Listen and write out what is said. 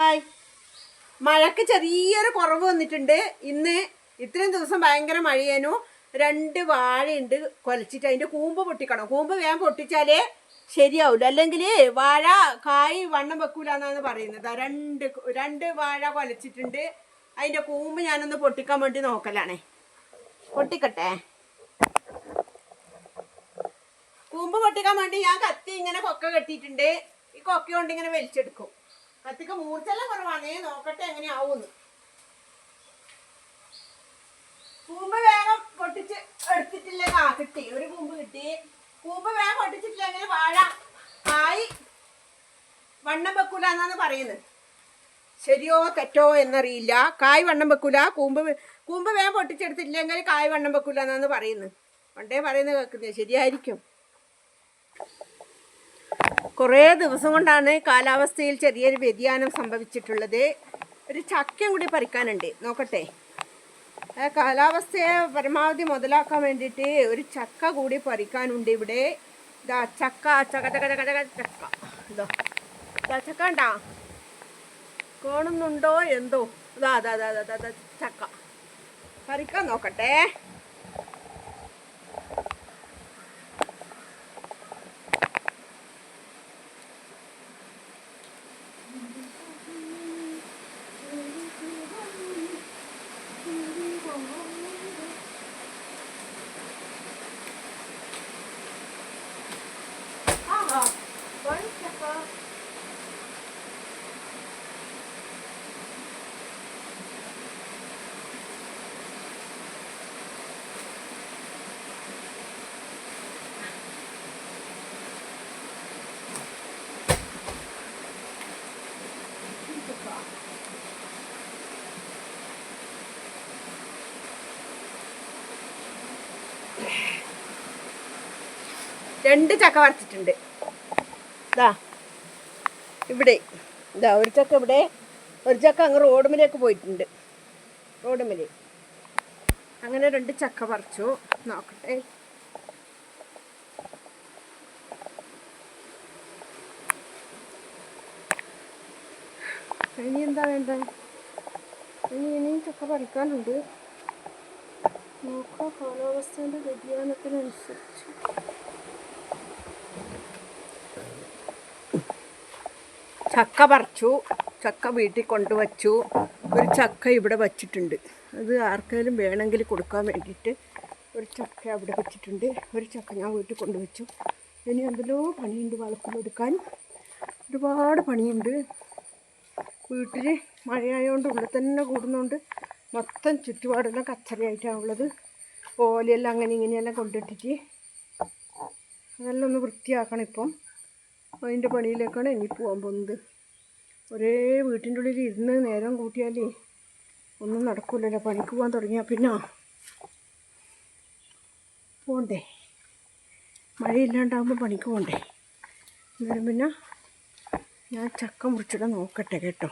Hi. മഴക്ക് ചെറിയൊരു കുറവ് വന്നിട്ടുണ്ട്. ഇന്ന് ഇത്രയും ദിവസം ഭയങ്കര മഴയേനു. രണ്ട് വാഴയുണ്ട് കൊലച്ചിട്ട്. അതിന്റെ കൂമ്പ് പൊട്ടിക്കണം. കൂമ്പ് വേഗം പൊട്ടിച്ചാലേ ശരിയാവില്ല അല്ലെങ്കിൽ വാഴ കായ് വണ്ണം വെക്കൂല എന്നാണ് പറയുന്നത് രണ്ട് രണ്ട് വാഴ കൊലച്ചിട്ടുണ്ട്. അതിന്റെ കൂമ്പ് ഞാനൊന്ന് പൊട്ടിക്കാൻ വേണ്ടി നോക്കലാണേ. പൊട്ടിക്കട്ടെ. കൂമ്പ് പൊട്ടിക്കാൻ വേണ്ടി ഞാൻ കത്തി ഇങ്ങനെ കൊക്ക കെട്ടിയിട്ടുണ്ട്. ഈ കൊക്ക കൊണ്ട് ഇങ്ങനെ വലിച്ചെടുക്കും. കത്തിക്ക് മൂർച്ചെല്ലാം കുറവാണേ. നോക്കട്ടെ എങ്ങനെയാവൂന്ന്. കൂമ്പ് വേഗം പൊട്ടിച്ച് എടുത്തിട്ടില്ല? ആ കിട്ടി. ഒരു കൂമ്പ് കിട്ടി. കൂമ്പ് വേഗം പൊട്ടിച്ചിട്ടില്ല? എങ്ങനെ വാഴ കായ് വണ്ണം വെക്കൂല എന്നാണ് പറയുന്നത്. ശരിയോ തെറ്റോ എന്നറിയില്ല. കായ് വണ്ണം വെക്കൂല. കൂമ്പ് കൂമ്പ് വേഗം പൊട്ടിച്ചെടുത്തില്ലെങ്കിൽ കായ് വണ്ണം വെക്കൂല എന്നാണ് പറയുന്നത്. പണ്ടേ പറയുന്നത് കേൾക്കുന്നത് ശരിയായിരിക്കും. കുറേ ദിവസം കൊണ്ടാണ് കാലാവസ്ഥയിൽ ചെറിയൊരു വ്യതിയാനം സംഭവിച്ചിട്ടുള്ളത്. ഒരു ചക്കയും കൂടി പറിക്കാനുണ്ട്. നോക്കട്ടെ. കാലാവസ്ഥയെ പരമാവധി മുതലാക്കാൻ വേണ്ടിയിട്ട് ഒരു ചക്ക കൂടി പറിക്കാനുണ്ട് ഇവിടെ. ഇതാ ചക്ക ചക്ക ചക്ക ചക്ക ചക്ക ചക്ക. ഇതോ. ഇതാ ചക്ക ഉണ്ടാ കാണുന്നുണ്ടോ എന്തോ? ഇതാ അതാ അതാ അതാ ചക്ക. പറിക്കാൻ നോക്കട്ടെ. രണ്ട് ചക്ക വറച്ചിട്ടുണ്ട് ഇതാ ഇവിടെ. ഇതാ ഒരു ചക്ക ഇവിടെ ഒരു ചക്ക അങ്ങ് റോഡുമിലേക്ക് പോയിട്ടുണ്ട്. റോഡുമിൽ. അങ്ങനെ രണ്ട് ചക്ക പറിച്ചു. നോക്കട്ടെ. ഇനി എന്താ വേണ്ടേ ഇനി ഇനിയും ചക്ക പറിക്കാനുണ്ട്. നോക്കാം കാലാവസ്ഥേന്റെ വ്യതിയാനത്തിനനുസരിച്ച്. ചക്ക പറിച്ചു. ചക്ക വീട്ടിൽ കൊണ്ടുവച്ചു. ഒരു ചക്ക ഇവിടെ വച്ചിട്ടുണ്ട്. അത് ആർക്കെങ്കിലും വേണമെങ്കിൽ കൊടുക്കാൻ വേണ്ടിയിട്ട് ഒരു ചക്ക അവിടെ വെച്ചിട്ടുണ്ട്. ഒരു ചക്ക ഞാൻ വീട്ടിൽ കൊണ്ടുവച്ചു. ഇനി എന്തെല്ലോ പണിയുണ്ട് വളത്തിലെടുക്കാൻ ഒരുപാട് പണിയുണ്ട്. വീട്ടിൽ മഴയായതുകൊണ്ട് ഉള്ളിൽ തന്നെ കൂടുന്നതുകൊണ്ട് മൊത്തം ചുറ്റുപാടെല്ലാം കച്ചറയായിട്ടാണുള്ളത് ഓലയെല്ലാം അങ്ങനെ ഇങ്ങനെയെല്ലാം കൊണ്ടിട്ടിട്ട് അതെല്ലാം ഒന്ന് വൃത്തിയാക്കണം ഇപ്പം. അതിന്റെ പണിയിലേക്കാണ് ഇനി പോകാൻ പോകുന്നത്. ഒരേ വീട്ടിന്റെ ഉള്ളിൽ ഇരുന്ന് നേരം കൂട്ടിയാലേ ഒന്നും നടക്കൂലല്ലോ. പണിക്ക് പോകാൻ തുടങ്ങിയാൽ പിന്നെ. പോണ്ടേ. മഴയില്ലാണ്ടാകുമ്പോൾ പണിക്ക് പോണ്ടേ. അന്നേരം പിന്നെ ഞാൻ ചക്ക മുറിച്ചിടാൻ നോക്കട്ടെ കേട്ടോ.